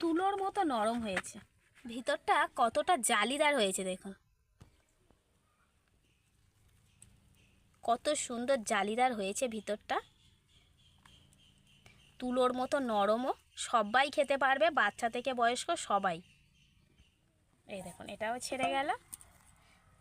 তুলোর মতো নরম হয়েছে। ভিতরটা কতটা জালিদার হয়েছে দেখুন। কত সুন্দর জালিদার হয়েছে ভিতরটা। তুলোর মতো নরমও সবাই খেতে পারবে, বাচ্চা থেকে বয়স্ক সবাই। এই দেখুন, এটাও ছেড়ে গেল।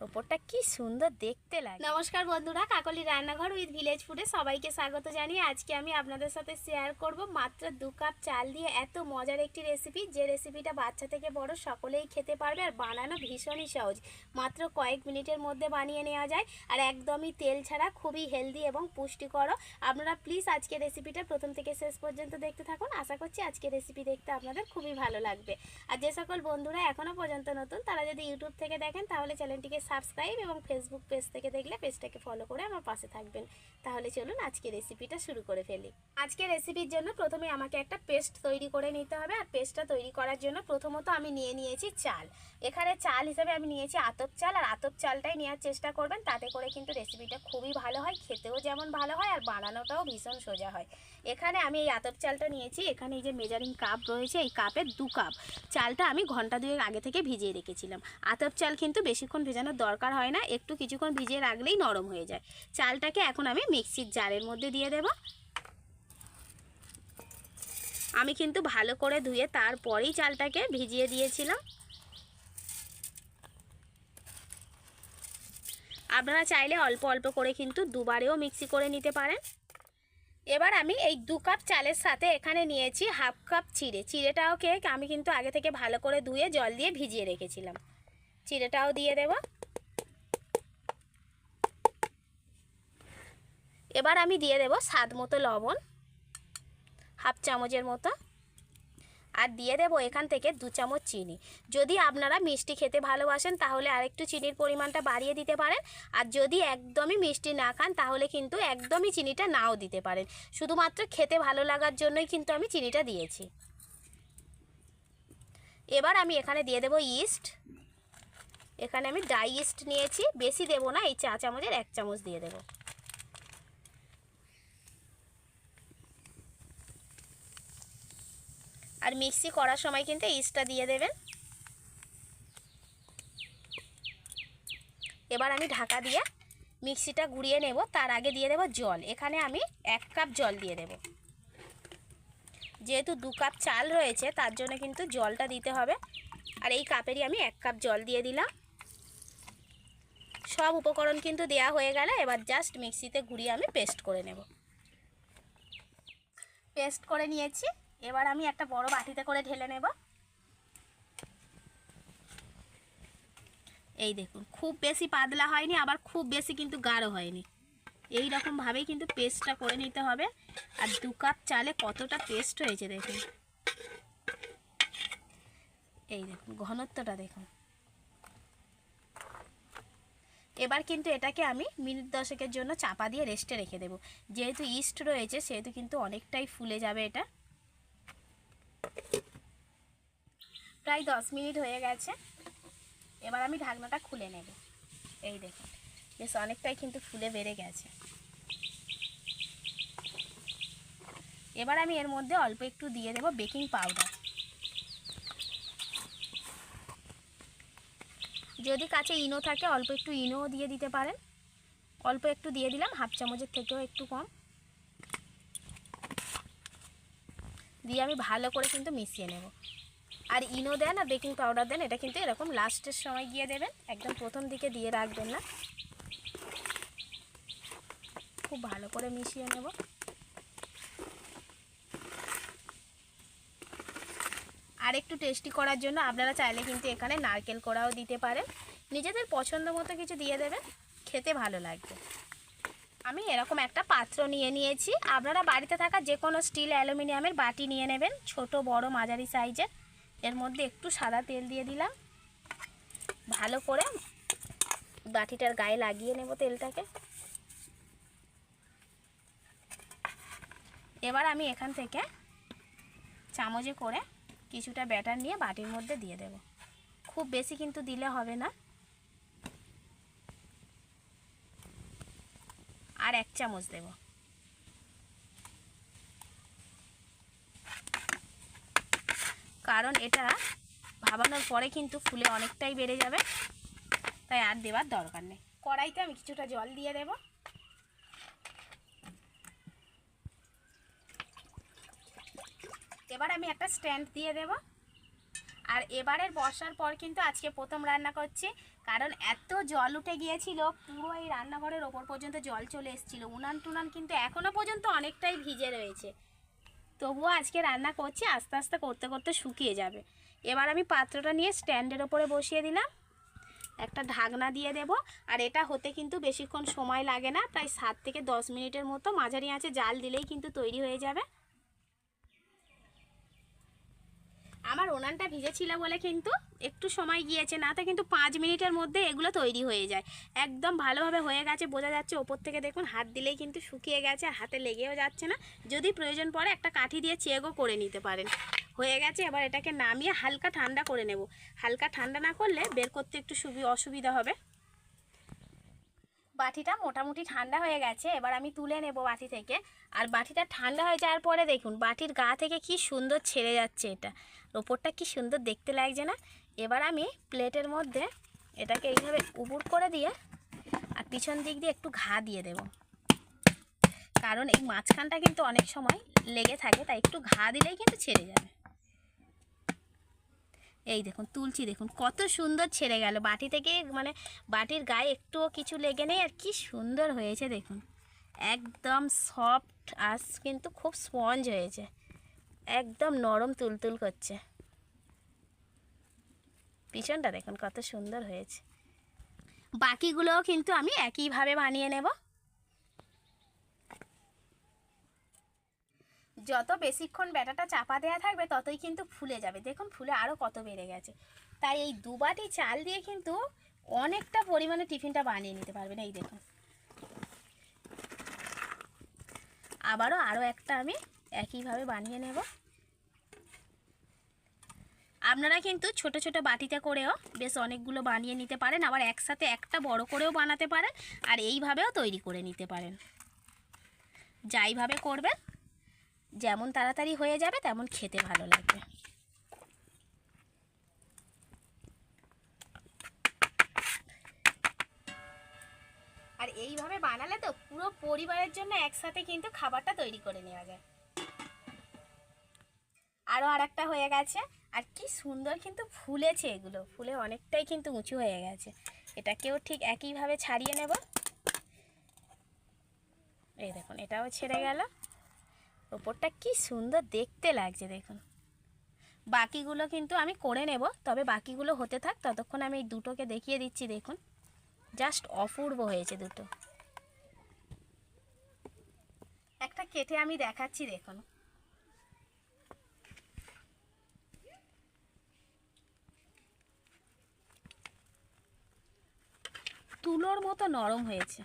ওপরটা কি সুন্দর দেখতে লাগে। নমস্কার বন্ধুরা, কাকলি রান্নাঘর উইথ ভিলেজ ফুডে সবাইকে স্বাগত জানিয়ে আজকে আমি আপনাদের সাথে শেয়ার করব মাত্র দু কাপ চাল দিয়ে এত মজার একটি রেসিপি যে রেসিপিটা বাচ্চা থেকে বড় সকলেই খেতে পারবে আর বানানো ভীষণই সহজ। মাত্র কয়েক মিনিটের মধ্যে বানিয়ে নেওয়া যায় আর একদমই তেল ছাড়া খুবই হেলদি এবং পুষ্টিকর। আপনারা প্লিজ আজকে রেসিপিটা প্রথম থেকে শেষ পর্যন্ত দেখতে থাকুন। আশা করছি আজকে রেসিপি দেখতে আপনাদের খুবই ভালো লাগবে। আর যে সকল বন্ধুরা এখনও পর্যন্ত নতুন, তারা যদি ইউটিউব থেকে দেখেন তাহলে চ্যানেলটিকে সাবস্ক্রাইব এবং ফেসবুক পেজ থেকে দেখলে পেজটাকে ফলো করে আমার পাশে থাকবেন। তাহলে চলুন আজকে রেসিপিটা শুরু করে ফেলি। আজকে রেসিপির জন্য প্রথমে আমাকে একটা পেস্ট তৈরি করে নিতে হবে। আর পেস্টটা তৈরি করার জন্য প্রথমত আমি নিয়ে নিয়েছি চাল। এখানে চাল হিসেবে আমি নিয়েছি আতপ চাল। আর আতপ চালটাই নেওয়ার চেষ্টা করবেন, তাতে করে কিন্তু রেসিপিটা খুবই ভালো হয়, খেতেও যেমন ভালো হয়, আর বানানোটাও ভীষণ সোজা হয়। এখানে আমি এই আতপ চালটা নিয়েছি। এখানে এই যে মেজারিং কাপ রয়েছে, এই কাপের দু কাপ চালটা আমি ঘণ্টা দুয়েক আগে থেকে ভিজিয়ে রেখেছিলাম। আতপ চাল কিন্তু বেশিক্ষণ ভেজানোর দরকার হয় না, একটু কিছুক্ষণ ভিজিয়ে রাখলেই নরম হয়ে যায়। চালটাকে এখন আমি মিক্সির জারের মধ্যে দিয়ে দেব। আমি কিন্তু ভালো করে ধুয়ে তারপরেই চালটাকে ভিজিয়ে দিয়েছিলাম। আপনারা চাইলে অল্প অল্প করে কিন্তু দুবারেও মিক্সি করে নিতে পারেন। এবার আমি এই দু কাপ চালের সাথে এখানে নিয়েছি হাফ কাপ চিড়ে। চিড়েটাও কে আমি কিন্তু আগে থেকে ভালো করে ধুয়ে জল দিয়ে ভিজিয়ে রেখেছিলাম। চিড়েটাও দিয়ে দেব। এবার আমি দিয়ে দেব স্বাদ মতো লবণ, হাফ চামচের মতো। আর দিয়ে দেবো এখান থেকে দু চামচ চিনি। যদি আপনারা মিষ্টি খেতে ভালোবাসেন, তাহলে আরেকটু চিনির পরিমাণটা বাড়িয়ে দিতে পারেন। আর যদি একদমই মিষ্টি না খান, তাহলে কিন্তু একদমই চিনিটা নাও দিতে পারেন। শুধুমাত্র খেতে ভালো লাগার জন্যই কিন্তু আমি চিনিটা দিয়েছি। এবার আমি এখানে দিয়ে দেবো ইস্ট। এখানে আমি ডাই ইস্ট নিয়েছি। বেশি দেবো না, এই চা চামচের এক চামচ দিয়ে দেবো। আর মিক্সি করার সময় কিন্তু ইস্টটা দিয়ে দেবেন। এবার আমি ঢাকা দিয়ে মিক্সিটা গুঁড়িয়ে নেব, তার আগে দিয়ে দেব জল। এখানে আমি এক কাপ জল দিয়ে দেব। যেহেতু দু কাপ চাল রয়েছে, তার জন্য কিন্তু জলটা দিতে হবে। আর এই কাপেরই আমি এক কাপ জল দিয়ে দিলাম। সব উপকরণ কিন্তু দেয়া হয়ে গেলে, এবার জাস্ট মিক্সিতে ঘুরিয়ে আমি পেস্ট করে নেব। পেস্ট করে নিয়েছি। এবার আমি একটা বড় বাটিতে করে ঢেলে নেব। এই দেখুন, খুব বেশি পাতলা হয়নি, আবার খুব বেশি কিন্তু গাঢ় হয়নি। এই রকমভাবেই কিন্তু পেস্টটা করে নিতে হবে। আর দু কাপ চালে কতটা পেস্ট হয়েছে দেখুন। এই দেখুন, ঘনত্বটা দেখুন। এবার কিন্তু এটাকে আমি মিনিট দশেকের জন্য চাপা দিয়ে রেস্টে রেখে দেবো। যেহেতু ইস্ট রয়েছে, সেহেতু কিন্তু অনেকটাই ফুলে যাবে এটা। প্রায় দশ মিনিট হয়ে গেছে। এবার আমি ঢাকনাটা খুলে নেব। এই দেখুন, বেশ অনেকটাই কিন্তু ফুলে বেড়ে গেছে। এবার আমি এর মধ্যে অল্প একটু দিয়ে দেব বেকিং পাউডার। যদি কাছে ইনো থাকে, অল্প একটু ইনোও দিয়ে দিতে পারেন। অল্প একটু দিয়ে দিলাম, হাফ চামচের থেকেও একটু কম। দিয়ে আমি ভালো করে কিন্তু মিশিয়ে নেব। আর ইনো দেন আর বেকিং পাউডার দেন, এটা কিন্তু এরকম লাস্টের সময় গিয়ে দেবেন, একদম প্রথম দিকে দিয়ে রাখবেন না। খুব ভালো করে মিশিয়ে নেব। আর একটু টেস্টি করার জন্য আপনারা চাইলে কিন্তু এখানে নারকেল কোড়াও দিতে পারেন। নিজেদের পছন্দ মতো কিছু দিয়ে দেবেন, খেতে ভালো লাগবে। আমি এরকম একটা পাত্র নিয়ে নিয়েছি। আপনারা বাড়িতে থাকা যে কোনো স্টিল অ্যালুমিনিয়ামের বাটি নিয়ে নেবেন, ছোট, বড়, মাঝারি সাইজের। এর মধ্যে একটু সাদা তেল দিয়ে দিলাম। ভালো করে বাটিটার গায়ে লাগিয়ে নেব তেলটাকে। এবার আমি এখান থেকে চামচে করে কিছুটা ব্যাটার নিয়ে বাটির মধ্যে দিয়ে দেব। খুব বেশি কিন্তু দিলে হবে না আর এক চামচ দেব। কারণ এটা ভাবানোর পরে কিন্তু ফুলে অনেকটাই বেড়ে যাবে, তাই আর দেওয়ার দরকার নেই। কড়াইতে আমি কিছুটা জল দিয়ে দেব। এবার আমি একটা স্ট্যান্ড দিয়ে দেব। আর এবারের বর্ষার পর কিন্তু আজকে প্রথম রান্না করছি। কারণ এত জল উঠে গিয়েছিল, পুরো এই রান্নাঘরের ওপর পর্যন্ত জল চলে এসেছিল। উনান টুনান কিন্তু এখনও পর্যন্ত অনেকটাই ভিজে রয়েছে। তবুও আজকে রান্না করছি, আস্তে আস্তে করতে করতে শুকিয়ে যাবে। এবার আমি পাত্রটা নিয়ে স্ট্যান্ডের ওপরে বসিয়ে দিলাম। একটা ঢাকনা দিয়ে দেব। আর এটা হতে কিন্তু বেশিক্ষণ সময় লাগে না, প্রায় সাত থেকে দশ মিনিটের মতো মাঝারি আঁচে জাল দিলেই কিন্তু তৈরি হয়ে যাবে। আমার ওনানটা ভিজেছিল বলে কিন্তু একটু সময় গিয়েছে না তো কিন্তু পাঁচ মিনিটের মধ্যে এগুলো তৈরি হয়ে যায়। একদম ভালোভাবে হয়ে গেছে, বোঝা যাচ্ছে ওপর থেকে দেখুন হাত দিলেই কিন্তু শুকিয়ে গেছে, আর হাতে লেগেও যাচ্ছে না। যদি প্রয়োজন পড়ে একটা কাঠি দিয়ে চেকও করে নিতে পারেন। হয়ে গেছে, এবার এটাকে নামিয়ে হালকা ঠান্ডা করে নেব। হালকা ঠান্ডা না করলে বের করতে একটু সুবি অসুবিধা হবে। বাটিটা মোটামুটি ঠান্ডা হয়ে গেছে, এবার আমি তুলে নেব বাটি থেকে। আর বাটিটা ঠান্ডা হয়ে যাওয়ার পরে দেখুন, বাটির গা থেকে কি সুন্দর ছেড়ে যাচ্ছে এটা। ওপরটা কি সুন্দর দেখতে লাগছে না? এবার আমি প্লেটের মধ্যে এটাকে এইভাবে উবুর করে দিয়ে আর পিছন দিক দিয়ে একটু ঘা দিয়ে দেব। কারণ এই মাঝখানটা কিন্তু অনেক সময় লেগে থাকে, তাই একটু ঘা দিলেই কিন্তু ছেড়ে যাবে। এই দেখুন তুলছি দেখুন, কত সুন্দর ছেড়ে গেল। বাটি থেকে মানে বাটির গায়ে একটুও কিছু লেগে নেই, আর কি সুন্দর হয়েছে দেখুন। একদম সফট আর কিন্তু খুব স্পঞ্জ হয়েছে। একদম নরম তুলতুল করছে। পিছনটা দেখুন, কত সুন্দর হয়েছে। বাকিগুলোও কিন্তু আমি একইভাবে বানিয়ে নেব। যত বেশিক্ষণ ব্যাটাটা চাপা দেওয়া থাকবে, ততই কিন্তু ফুলে যাবে। দেখুন, ফুলে আরও কত বেড়ে গেছে। তাই এই দুবাটি চাল দিয়ে কিন্তু অনেকটা পরিমাণে টিফিনটা বানিয়ে নিতে পারবেন। এই দেখুন। আবারও আরও একটা আমি একইভাবে বানিয়ে নেব। আপনারা কিন্তু ছোট ছোট বাটিতে করেও বেশ অনেকগুলো বানিয়ে নিতে পারেন। আবার একসাথে একটা বড় করেও বানাতে পারেন। আর এইভাবেও তৈরি করে নিতে পারেন। যাইভাবে করবেন যেমন তাড়াতাড়ি হয়ে যাবে, তেমন খেতে ভালো লাগবে। আর এইভাবে বানালে তো পুরো পরিবারের জন্য একসাথে কিন্তু খাবারটা তৈরি করে নেওয়া যায়। আরও আর একটা হয়ে গেছে, আর কি সুন্দর কিন্তু ফুলেছে এগুলো। ফুলে অনেকটাই কিন্তু উঁচু হয়ে গেছে। এটাকেও ঠিক একইভাবে ছাড়িয়ে নেব। এই দেখুন, এটাও ছেড়ে গেল। ওপরটা কি সুন্দর দেখতে লাগছে, দেখুন। বাকিগুলো কিন্তু আমি করে নেব, তবে বাকিগুলো হতে থাক, ততক্ষণ আমি এই দুটোকে দেখিয়ে দিচ্ছি, দেখুন। জাস্ট অপূর্ব হয়েছে দুটো। একটা কেটে আমি দেখাচ্ছি, দেখুন। তুলোর মতো নরম হয়েছে।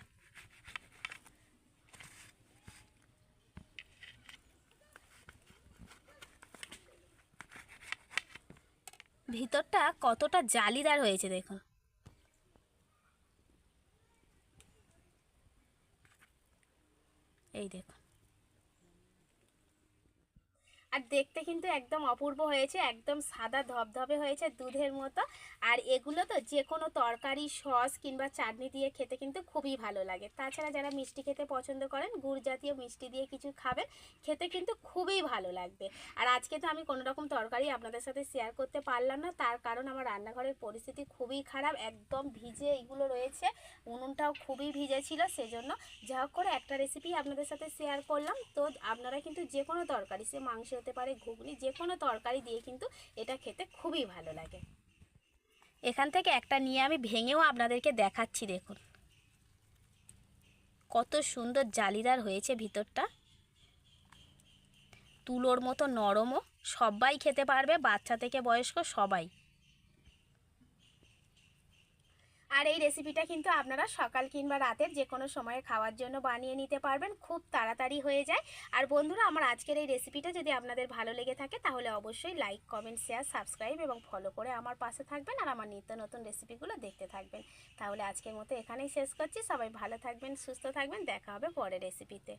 ভিতরটা কতটা জালিদার হয়েছে দেখুন। এই দেখুন। আর দেখতে কিন্তু একদম অপূর্ব হয়েছে, একদম সাদা ধবধবে হয়েছে দুধের মতো। আর এগুলো তো যে কোনো তরকারি, সস কিংবা চাটনি দিয়ে খেতে কিন্তু খুবই ভালো লাগে। তাছাড়া যারা মিষ্টি খেতে পছন্দ করেন, গুড় জাতীয় মিষ্টি দিয়ে কিছু খাবেন, খেতে কিন্তু খুবই ভালো লাগবে। আর আজকে তো আমি কোনো রকম তরকারি আপনাদের সাথে শেয়ার করতে পারলাম না, তার কারণ আমার রান্নাঘরের পরিস্থিতি খুবই খারাপ, একদম ভিজে এইগুলো রয়েছে, উনুনটাও খুবই ভিজে ছিল, সেজন্য যা করে একটা রেসিপি আপনাদের সাথে শেয়ার করলাম। তো আপনারা কিন্তু যে কোনো তরকারি, সে মাংস হতে পারে ঘুগনি যে কোনো তরকারি দিয়ে কিন্তু এটা খেতে খুবই ভালো লাগে। এখান থেকে একটা নিয়ে আমি ভেঙেও আপনাদেরকে দেখাচ্ছি, দেখুন। কত সুন্দর জালিদার হয়েছে ভিতরটা। তুলোর মতো নরমও, সবাই খেতে পারবে, বাচ্চা থেকে বয়স্ক সবাই। আর এই রেসিপিটা কিন্তু আপনারা সকাল কিংবা রাতের যে কোনো সময়ে খাওয়ার জন্য বানিয়ে নিতে পারবেন। খুব তাড়াতাড়ি হয়ে যায়। আর বন্ধুরা, আমার আজকের এই রেসিপিটা যদি আপনাদের ভালো লেগে থাকে, তাহলে অবশ্যই লাইক কমেন্ট শেয়ার সাবস্ক্রাইব এবং ফলো করে আমার পাশে থাকবেন আর আমার নিত্য নতুন রেসিপিগুলো দেখতে থাকবেন। তাহলে আজকের মতো এখানেই শেষ করছি। সবাই ভালো থাকবেন, সুস্থ থাকবেন। দেখা হবে পরের রেসিপিতে